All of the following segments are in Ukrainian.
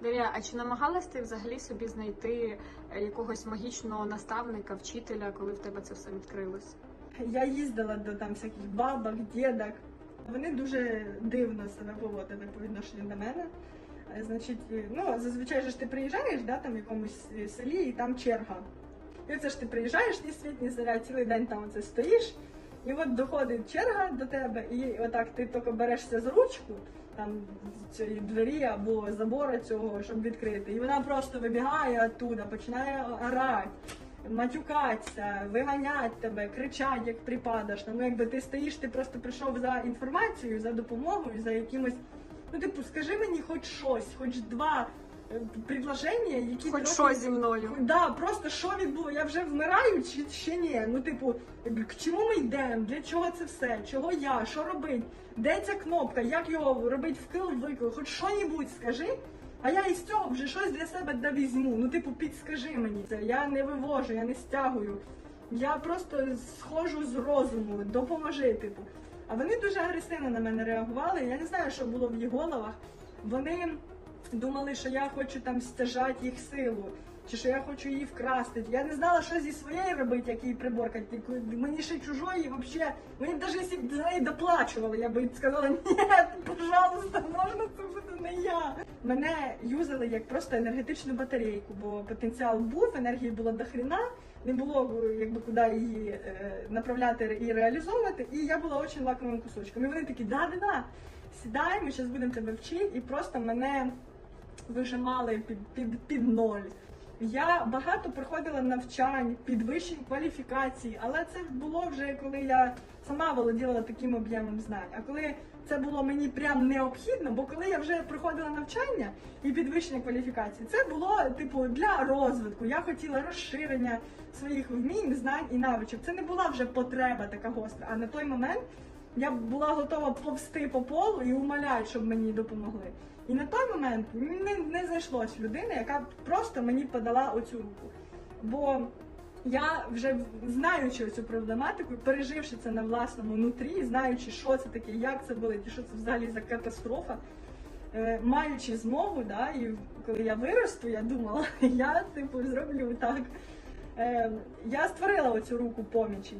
Дар'я, а чи намагалась ти взагалі собі знайти е, якогось магічного наставника, вчителя, коли в тебе це все відкрилось? Я їздила до там всяких бабок, дідок. Вони дуже дивно себе поводили по відношенню до мене. Е, Значить, е, ну зазвичай ж ти приїжджаєш, да, там в якомусь селі, і там черга. І оце ж ти приїжджаєш ні світ, ні заря, цілий день там оце стоїш, і от доходить черга до тебе, і отак ти тільки берешся за ручку там з цієї двері або забора цього, щоб відкрити. І вона просто вибігає оттуда, починає орати матюкатися, виганять тебе, кричать, як припадаш. Ну, якби ти стоїш, ти просто прийшов за інформацією, за допомогою, за якимось. Ну, типу, скажи мені хоч щось, хоч два предложення, які Хоч трохи- що зі мною? Да, просто що відбуло? Я вже вмираю чи ще ні? Ну, типу, к чому ми йдемо? Для чого це все? Чого я? Що робить? Де ця кнопка? Як його робить вкил, викил? Хоч що-небудь скажи. А я із цього вже щось для себе довізьму. Ну, типу, підскажи мені це. Я не вивожу, я не стягую. Я просто схожу з розуму, допоможи, типу. А вони дуже агресивно на мене реагували. Я не знаю, що було в їх головах. Вони думали, що я хочу там стяжати їх силу, чи що я хочу її вкрасти. Я не знала, що зі своєю робити, як її приборкати. Мені ще чужої взагалі. Мені навіть за неї доплачували, я би сказала, ні, пожалуйста, можна це буде не я. Мене юзали як просто енергетичну батарейку, бо потенціал був, енергії було до хрена, не було якби куди її е, направляти і реалізовувати. І я була дуже лакомим кусочком. І вони такі, да-да-да, сідай, ми зараз будемо тебе вчити, і просто мене вижимали під, під, під ноль. Я багато проходила навчань, підвищень кваліфікацій, але це було вже коли я сама володіла таким об'ємом знань. А коли це було мені прям необхідно, бо коли я вже проходила навчання і підвищення кваліфікацій, це було типу для розвитку. Я хотіла розширення своїх вмінь, знань і навичок. Це не була вже потреба така гостра. А на той момент я була готова повсти по полу і умоляти, щоб мені допомогли. І на той момент не, не знайшлось людини, яка просто мені подала оцю руку. Бо я вже знаючи цю проблематику, переживши це на власному нутрі, знаючи, що це таке, як це болить, і що це взагалі за катастрофа, е, маючи змогу, да, і коли я виросту, я думала, я типу зроблю так. Е, я створила оцю руку помічі.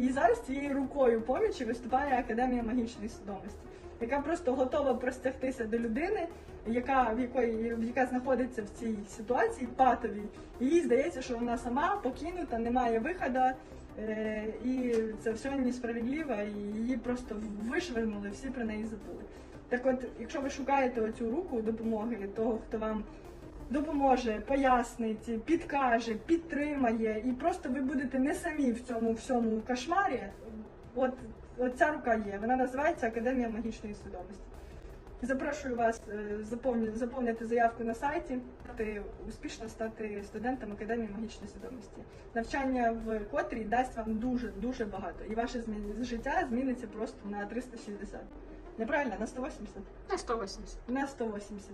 І зараз цією рукою помічі виступає Академія магічної свідомості, яка просто готова простягтися до людини, яка в якої яка знаходиться в цій ситуації патовій. Їй здається, що вона сама покинута, немає виходу, е, і це все несправедливо, і її просто вишвернули, всі про неї забули. Так от, якщо ви шукаєте оцю руку допомоги того, хто вам допоможе, пояснить, підкаже, підтримає, і просто ви будете не самі в цьому всьому кошмарі. От, от ця рука є. Вона називається Академія магічної свідомості. Запрошую вас е, заповнити заявку на сайті, стати успішно стати студентом Академії магічної свідомості. Навчання в котрій дасть вам дуже дуже багато, і ваше життя зміниться просто на 360. Неправильно, на 180? На 180. На 180.